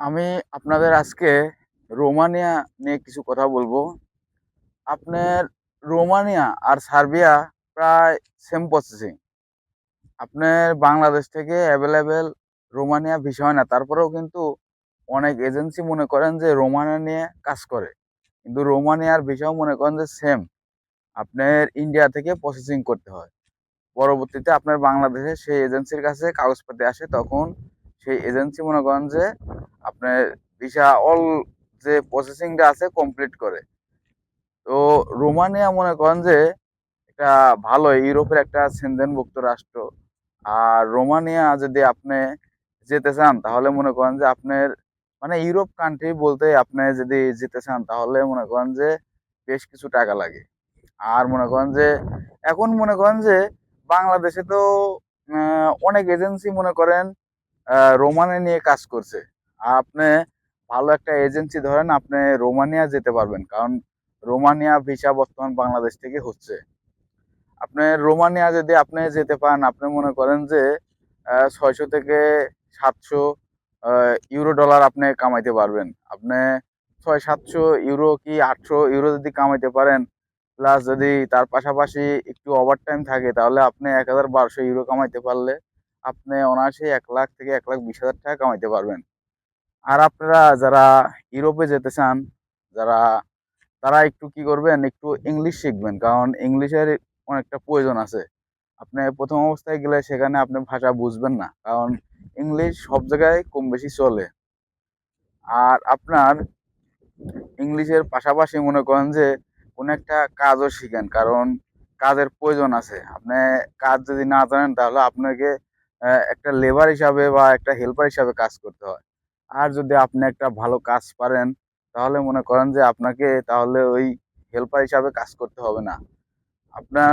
আমি আপনাদের আজকে রোমানিয়া নিয়ে কিছু কথা বলব। আপনার রোমানিয়া আর সার্বিয়া প্রায় সেম প্রসেসিং আপনার বাংলাদেশ থেকে অ্যাভেলেবেল রোমানিয়া ভিসা হয় না, তারপরেও কিন্তু অনেক এজেন্সি মনে করেন যে রোমানিয়া নিয়ে কাজ করে। কিন্তু রোমানিয়ার ভিসাও মনে করেন যে সেম আপনার ইন্ডিয়া থেকে প্রসেসিং করতে হয়। পরবর্তীতে আপনার বাংলাদেশে সেই এজেন্সির কাছে কাগজপাতি আসে, তখন সেই এজেন্সি মনে করেন যে আপনার ভিসা অল যে প্রসেসিংটা আছে কমপ্লিট করে। তো রোমানিয়া মনে করেন যে একটা ভালো ইউরোপের একটা সেনজেনভুক্ত রাষ্ট্র। আর রোমানিয়া যদি আপনি যেতে চান তাহলে মনে করেন যে আপনার মানে ইউরোপ কান্ট্রি বলতে আপনি যদি যেতে চান তাহলে মনে করেন যে বেশ কিছু টাকা লাগে। আর মনে করেন যে এখন মনে করেন যে বাংলাদেশে তো অনেক এজেন্সি মনে করেন আহ, রোমানিয়া নিয়ে কাজ করছে। আপনি ভালো একটা এজেন্সি ধরেন, আপনি রোমানিয়া যেতে পারবেন। কারণ রোমানিয়া ভিসা বর্তমান বাংলাদেশ থেকে হচ্ছে। আপনি রোমানিয়া যদি আপনি যেতে পান আপনি মনে করেন যে ছয়শো থেকে সাতশো ইউরো ডলার আপনি কামাইতে পারবেন। আপনি ছয়, সাতশো ইউরো কি আটশো ইউরো যদি কামাইতে পারেন প্লাস যদি তার পাশাপাশি একটু ওভার টাইম থাকে, তাহলে আপনি এক হাজার বারোশো ইউরো কামাইতে পারলে আপনি অনায়াসে এক লাখ থেকে এক লাখ বিশ হাজার টাকা কামাইতে পারবেন। আর আপনারা যারা ইউরোপে যেতে চান, যারা, তারা একটু কি করবেন, একটু ইংলিশ শিখবেন। কারণ ইংলিশের অনেকটা প্রয়োজন আছে। আপনি প্রথম অবস্থায় গেলে সেখানে আপনি ভাষা বুঝবেন না। কারণ ইংলিশ সব জায়গায় কম বেশি চলে। আর আপনার ইংলিশের পাশাপাশি মনে করেন যে, কোনো একটা কাজও শিখেন। কারণ কাজের প্রয়োজন আছে। আপনি কাজ যদি না জানেন, তাহলে আপনাকে একটা লেবার হিসাবে বা একটা হেল্পার হিসাবে কাজ করতে হয়। আর যদি আপনি একটা ভালো কাজ পারেন, তাহলে মনে করেন যে আপনাকে তাহলে ওই হেল্পার হিসাবে কাজ করতে হবে না। আপনার